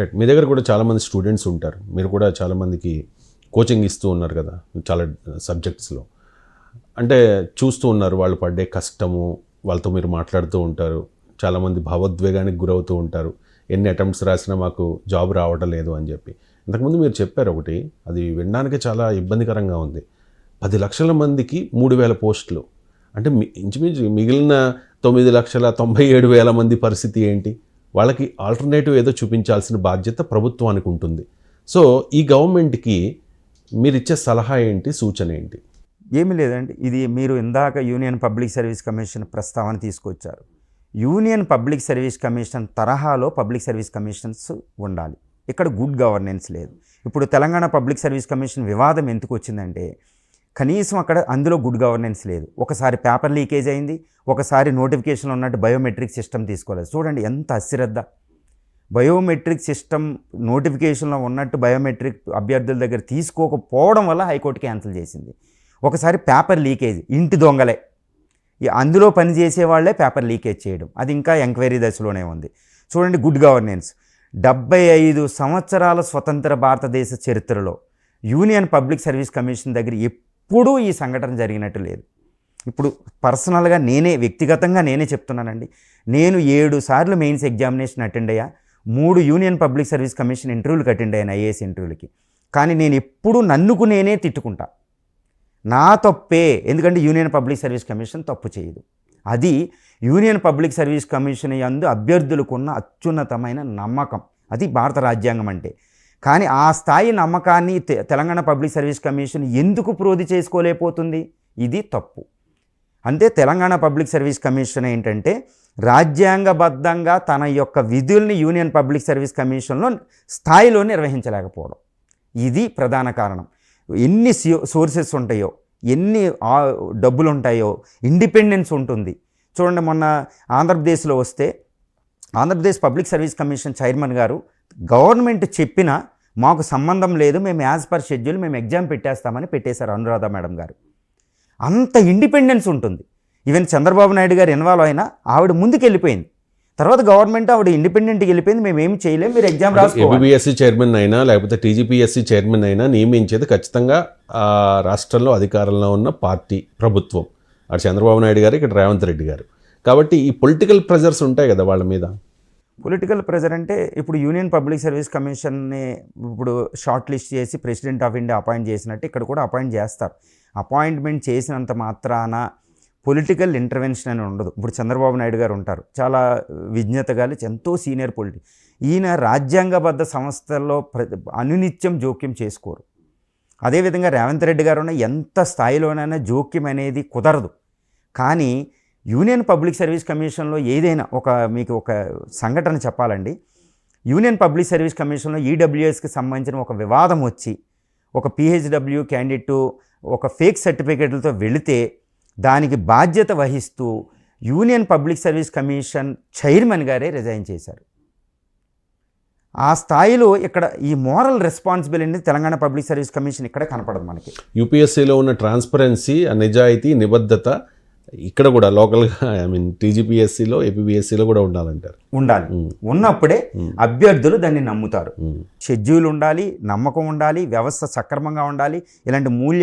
Right మీ దగ్గర కూడా చాలామంది స్టూడెంట్స్ ఉంటారు. మీరు కూడా చాలామందికి కోచింగ్ ఇస్తూ ఉన్నారు కదా చాలా సబ్జెక్ట్స్లో అంటే చూస్తూ ఉన్నారు వాళ్ళు పడ్డే కష్టము వాళ్ళతో మీరు మాట్లాడుతూ ఉంటారు. చాలామంది భావోద్వేగానికి గురవుతూ ఉంటారు. ఎన్ని అటెంప్ట్స్ రాసినా మాకు జాబ్ రావటం లేదు అని చెప్పి. ఇంతకుముందు మీరు చెప్పారు ఒకటి అది వినడానికి చాలా ఇబ్బందికరంగా ఉంది. పది లక్షల మందికి మూడు వేల పోస్టులు. అంటే ఇంచుమించు మిగిలిన తొమ్మిది లక్షల తొంభై ఏడు వేల మంది పరిస్థితి ఏంటి? వాళ్ళకి ఆల్టర్నేటివ్ ఏదో చూపించాల్సిన బాధ్యత ప్రభుత్వానికి ఉంటుంది. సో ఈ గవర్నమెంట్కి మీరు ఇచ్చే సలహా ఏంటి సూచన ఏంటి? ఏమీ లేదండి. ఇది మీరు ఇందాక యూనియన్ పబ్లిక్ సర్వీస్ కమిషన్ ప్రస్తావన తీసుకొచ్చారు. యూనియన్ పబ్లిక్ సర్వీస్ కమిషన్ తరహాలో పబ్లిక్ సర్వీస్ కమిషన్స్ ఉండాలి. ఇక్కడ గుడ్ గవర్నెన్స్ లేదు. ఇప్పుడు తెలంగాణ పబ్లిక్ సర్వీస్ కమిషన్ వివాదం ఎందుకు వచ్చిందంటే కనీసం అక్కడ అందులో గుడ్ గవర్నెన్స్ లేదు. ఒకసారి పేపర్ లీకేజ్ అయింది ఒకసారి నోటిఫికేషన్ ఉన్నట్టు బయోమెట్రిక్ సిస్టమ్ తీసుకోలేదు. చూడండి ఎంత అశ్రద్ధ. బయోమెట్రిక్ సిస్టమ్ నోటిఫికేషన్లో ఉన్నట్టు బయోమెట్రిక్ అభ్యర్థుల దగ్గర తీసుకోకపోవడం వల్ల హైకోర్టు క్యాన్సిల్ చేసింది. ఒకసారి పేపర్ లీకేజ్ ఇంటి దొంగలే. అందులో పనిచేసే వాళ్ళే పేపర్ లీకేజ్ చేయడం. అది ఇంకా ఎంక్వైరీ దశలోనే ఉంది. చూడండి గుడ్ గవర్నెన్స్ డెబ్బై ఐదు సంవత్సరాల స్వతంత్ర భారతదేశ చరిత్రలో యూనియన్ పబ్లిక్ సర్వీస్ కమిషన్ దగ్గర ఎప్పుడూ ఈ సంఘటన జరిగినట్టు లేదు. ఇప్పుడు పర్సనల్గా నేనే వ్యక్తిగతంగా నేనే చెప్తున్నానండి. నేను ఏడు సార్లు మెయిన్స్ ఎగ్జామినేషన్ అటెండ్ అయ్యా. మూడు యూనియన్ పబ్లిక్ సర్వీస్ కమిషన్ ఇంటర్వ్యూలకు అటెండ్ అయ్యాను ఐఏఎస్ ఇంటర్వ్యూలకి. కానీ నేను ఎప్పుడు నన్నుకు నేనే తిట్టుకుంటా. నా తప్పే. ఎందుకంటే యూనియన్ పబ్లిక్ సర్వీస్ కమిషన్ తప్పు చేయదు. అది యూనియన్ పబ్లిక్ సర్వీస్ కమిషన్ యందు అభ్యర్థులకు ఉన్న అత్యున్నతమైన నమ్మకం. అది భారత రాజ్యాంగం అంటే. కానీ ఆ స్థాయి నమ్మకాన్ని తె- తెలంగాణ పబ్లిక్ సర్వీస్ కమిషన్ ఎందుకు ప్రోధి చేసుకోలేకపోతుంది? ఇది తప్పు. అంతే తెలంగాణ పబ్లిక్ సర్వీస్ కమిషన్ ఏంటంటే రాజ్యాంగబద్ధంగా తన యొక్క విధుల్ని యూనియన్ పబ్లిక్ సర్వీస్ కమిషన్లో స్థాయిలో నిర్వహించలేకపోవడం. ఇది ప్రధాన కారణం. ఎన్ని సోర్సెస్ ఉంటాయో ఎన్ని డబ్బులు ఉంటాయో ఇండిపెండెన్స్ ఉంటుంది. చూడండి మొన్న ఆంధ్రప్రదేశ్లో వస్తే Andhra Pradesh public service commission chairman గారు గవర్నమెంట్ చెప్పినా మాకు సంబంధం లేదు మేము యాజ్ పర్ షెడ్యూల్ మేము ఎగ్జామ్ పెట్టేస్తామని పెట్టేశారు అనురాధ మేడం గారు. అంత ఇండిపెండెన్స్ ఉంటుంది. ఈవెన్ చంద్రబాబు నాయుడు గారు ఇన్వాల్వ్ అయినా ఆవిడ ముందుకు వెళ్ళిపోయింది తర్వాత గవర్నమెంట్ ఆవిడ ఇండిపెండెంట్కి వెళ్ళిపోయింది మేము ఏమి చేయలేము మీరు ఎగ్జామ్ ఏబిబిఎస్సి చైర్మన్ అయినా లేకపోతే టీజీపీఎస్సీ చైర్మన్ అయినా నియమించేది ఖచ్చితంగా ఆ రాష్ట్రంలో అధికారంలో ఉన్న పార్టీ ప్రభుత్వం. అటు చంద్రబాబు నాయుడు గారు ఇక్కడ రేవంత్ రెడ్డి గారు. కాబట్టి ఈ పొలిటికల్ ప్రెజర్స్ ఉంటాయి కదా వాళ్ళ మీద. పొలిటికల్ ప్రెజర్ అంటే ఇప్పుడు యూనియన్ పబ్లిక్ సర్వీస్ కమిషన్ని ఇప్పుడు షార్ట్ లిస్ట్ చేసి ప్రెసిడెంట్ ఆఫ్ ఇండియా అపాయింట్ చేసినట్టు ఇక్కడ కూడా అపాయింట్ చేస్తారు. అపాయింట్మెంట్ చేసినంత మాత్రాన పొలిటికల్ ఇంటర్వెన్షన్ అని ఉండదు. ఇప్పుడు చంద్రబాబు నాయుడు గారు ఉంటారు. చాలా విజ్ఞత గాలి ఎంతో సీనియర్ పొలిటి ఈయన రాజ్యాంగబద్ధ సంస్థల్లో ప్ర అనునిత్యం జోక్యం చేసుకోరు. అదేవిధంగా రేవంత్ రెడ్డి గారు ఉన్న ఎంత స్థాయిలోనైనా జోక్యం అనేది కుదరదు. కానీ యూనియన్ పబ్లిక్ సర్వీస్ కమిషన్లో ఏదైనా ఒక మీకు ఒక సంఘటన చెప్పాలండి. యూనియన్ పబ్లిక్ సర్వీస్ కమిషన్లో ఈడబ్ల్యూఎస్కి సంబంధించిన ఒక వివాదం వచ్చి ఒక పిహెచ్డబ్ల్యూ క్యాండిడేట్ ఒక ఫేక్ సర్టిఫికేట్లతో వెళితే దానికి బాధ్యత వహిస్తూ union public service commission chairman గారే రిజైన్ చేశారు. ఆ స్థాయిలో ఇక్కడ ఈ moral responsibility Telangana public service commission ఇక్కడ కనపడదు మనకి. యూపీఎస్సీలో ఉన్న ట్రాన్స్పరెన్సీ ఆ నిజాయితీ నిబద్ధత ఇక్కడ కూడా లోకల్గా ఐ మీన్ టీజీపీఎస్సీలో ఏపీబీఎస్సీలో కూడా ఉండాలంటారు. ఉండాలి. ఉన్నప్పుడే అభ్యర్థులు దాన్ని నమ్ముతారు. మ్మ్. షెడ్యూల్ ఉండాలి నమ్మకం ఉండాలి వ్యవస్థ సక్రమంగా ఉండాలి ఇలాంటి మూల్య